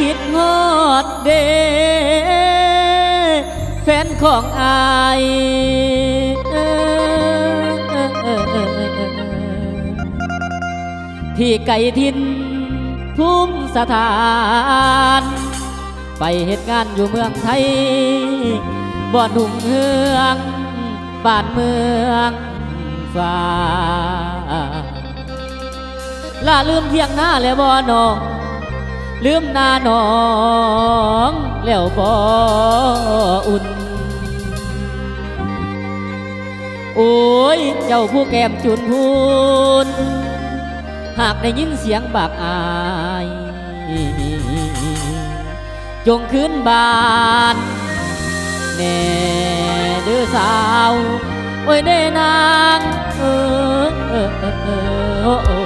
คิดฮอดเด แฟนของอายเออเออเออเออเออเออที่ไก่ทินทุ่มสถาน ไปเหตุงานอยู่เมืองไทย บ่อนหุ่งเฮืองบ้านเมืองฟ้าล่าลืมเที่ยงหน้าแล้วบ่น้อง ลืมหน้าน้องแล้วบ่อุ่น โอ้ย เจ้าผู้แก้มจุนพูน หากได้ยินเสียงบากอาย จงขึ้นบานแน่เด้อสาว โอ้ยเด้นางเออเออเออ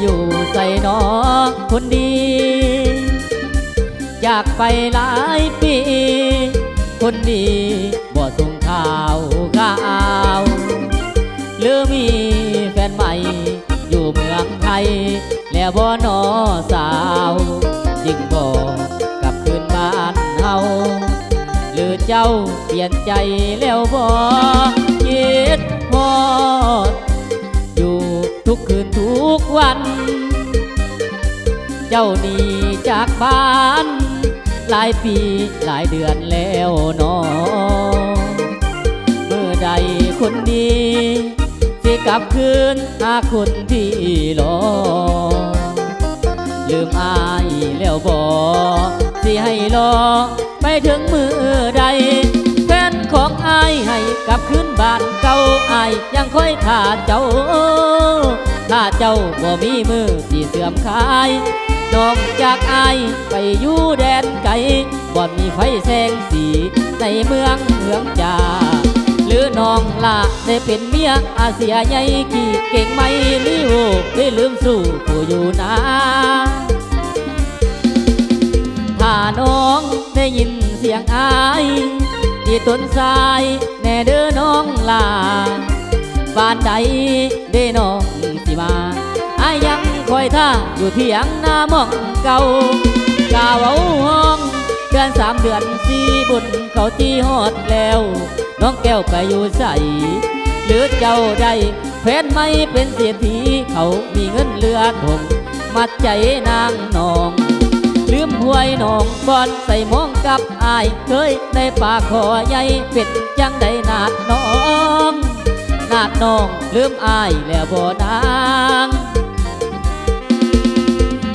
อยู่ใส่นอคนดี อยากไปหลายปี คนดีบ่ส่งข่าวข่าวหรือมีแฟนใหม่ อยู่เมืองไทย แล้วบ่นอสาวจึงบอกกลับคืนบ้านเฮาหรือเจ้าเปลี่ยนใจแล้วบ่คิดฮอดอ ทุกคืนทุกวัน เจ้าหนีจากบ้าน หลายปีหลายเดือนแล้วนอเมื่อใดคนดีสิกลับคืนหาคนที่รอ ลืมอายแล้วบอสิให้รอไปถึงมือใดแฟนของอายให้กลับคืนบ้านเก่าอายยังคอยท่าเจ้า ถ้าเจ้าบ่มีมือสิเสื่อมคายนอกจากอายไปอยู่แดนไกลบ่มีไฟแสงสีในเมืองเมืองจ่าหรือน้องละได้เป็นเมียอาเซียใหญ่กี่เก่งไหมลิวได้ลืมสู่ผู้อยู่นาถ้าน้องได้ยินเสียงอายที่ต้นสายแน่เด้อน้องลาบ้านใดได้น้อง มาอายังคอยท่าอยู่ที่ยังหน้ามองเก่ากาวเอาห้อง เดือนสามเดือนสี่บุญเขาที่ฮอดแล้ว น้องแก้วไปอยู่ใส่หรือเจ้าได้แฟนไม่เป็นเศรษฐีเขามีเงินเหลือทงมัดใจนางนองลืมหวยนองบอนใส่หมองกับอาย เคยได้ปากคอใหญ่เป็นจังได้นาดน้อง นาดน้องลืมอายแล้วบ่นาง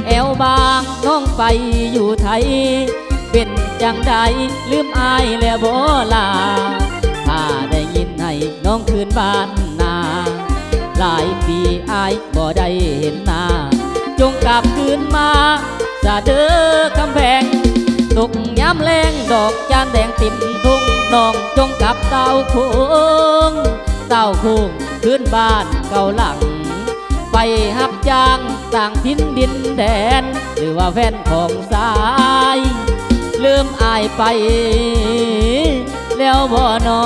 แอวบางน้องไปอยู่ไทย เป็นจังใดลืมอายแล้วบ่ลาถ้าได้ยินให้น้องคืนบ้านนา หลายปีอายบ่ได้เห็นหน้า จงกลับคืนมาสะเด้อกำแพงตกย้ำแรงดอกจานแดงติ่มทุ่งน้องจงกลับเต้าคง เต้าค้งคืนบ้านเก่าหลัง ไปหับจางต่างทิ้นดินแดน หรือว่าแฟนของสาย ลืมอายไป แล้วบ่นอ